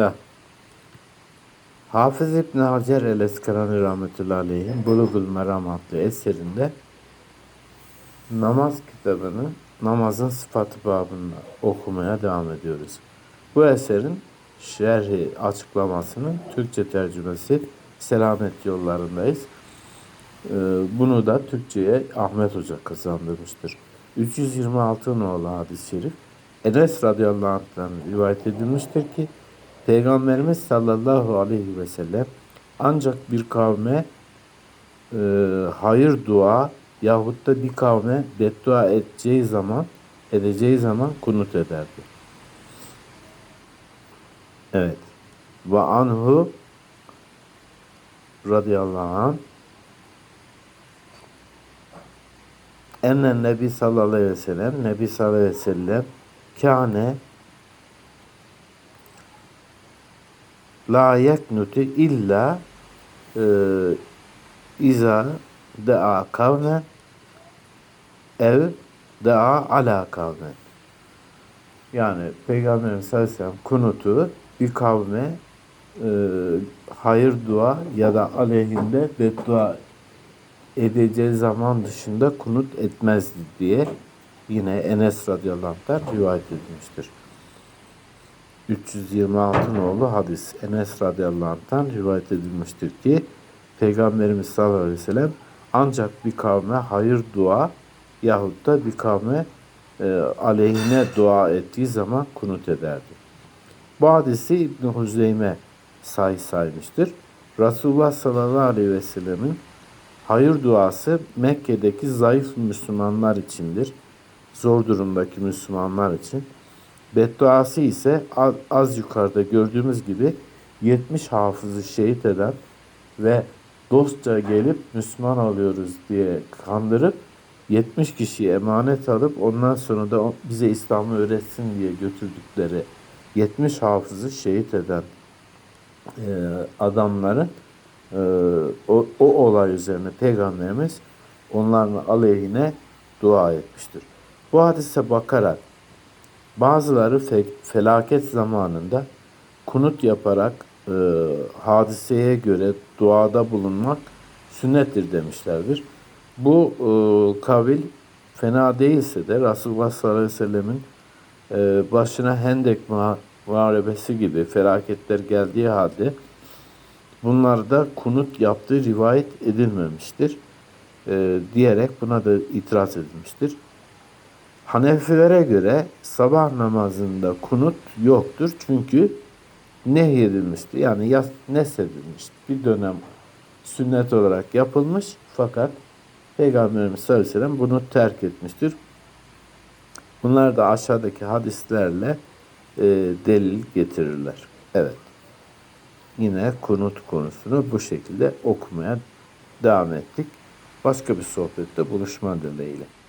Bismillah. Hafız İbn Hacer el Eskarani rahmetullahi aleyhim Bulugul Meram adlı eserinde namaz kitabını namazın sıfatı babında okumaya devam ediyoruz. Bu eserin şerhi açıklamasının Türkçe tercümesi Selamet yollarındayız. Ee, Bunu da Türkçe'ye Ahmet Hoca kazandırmıştır. 326 nolu hadis-i şerif Enes radıyallahu anh'tan rivayet edilmiştir ki Peygamberimiz sallallahu aleyhi ve sellem ancak bir kavme e, hayır dua yahut da bir kavme beddua edeceği zaman edeceği zaman kunut ederdi. Evet. Ve anhu radıyallahu anh Ennen Nebi sallallahu aleyhi ve sellem Nebi sallallahu aleyhi ve sellem kâne la yeknutu illa e, iza da'a kavne ev da'a ala kavne. Yani Peygamberimiz sallallahu aleyhi ve sellem kunutu bir kavme e, hayır dua ya da aleyhinde beddua edeceği zaman dışında kunut etmezdi diye yine Enes radıyallahu anh'tan rivayet edilmiştir. 326 nolu hadis Enes radıyallahu anh'tan rivayet edilmiştir ki Peygamberimiz sallallahu aleyhi ve sellem ancak bir kavme hayır dua yahut da bir kavme e, aleyhine dua ettiği zaman kunut ederdi. Bu hadisi İbn Huzeyme say saymıştır. Resulullah sallallahu aleyhi ve sellemin hayır duası Mekke'deki zayıf Müslümanlar içindir. Zor durumdaki Müslümanlar için. Bedduası ise az, az yukarıda gördüğümüz gibi 70 hafızı şehit eden ve dostça gelip Müslüman oluyoruz diye kandırıp 70 kişiyi emanet alıp ondan sonra da bize İslam'ı öğretsin diye götürdükleri 70 hafızı şehit eden e, adamların e, o, o olay üzerine Peygamberimiz onların aleyhine dua etmiştir. Bu hadise bakarak bazıları fe, felaket zamanında kunut yaparak e, hadiseye göre duada bulunmak sünnettir demişlerdir. Bu e, kavil fena değilse de Resulullah sallallahu aleyhi ve sellemin e, başına Hendek muharebesi gibi felaketler geldiği halde bunlarda kunut yaptığı rivayet edilmemiştir. E, diyerek buna da itiraz edilmiştir. Hanefilere göre sabah namazında kunut yoktur. Çünkü nehyedilmişti. Yani yas, nesedilmişti. Bir dönem sünnet olarak yapılmış fakat Peygamberimiz sallallahu aleyhi ve sellem bunu terk etmiştir. Bunlar da aşağıdaki hadislerle e, delil getirirler. Evet. Yine kunut konusunu bu şekilde okumaya devam ettik. Başka bir sohbette buluşma dileğiyle.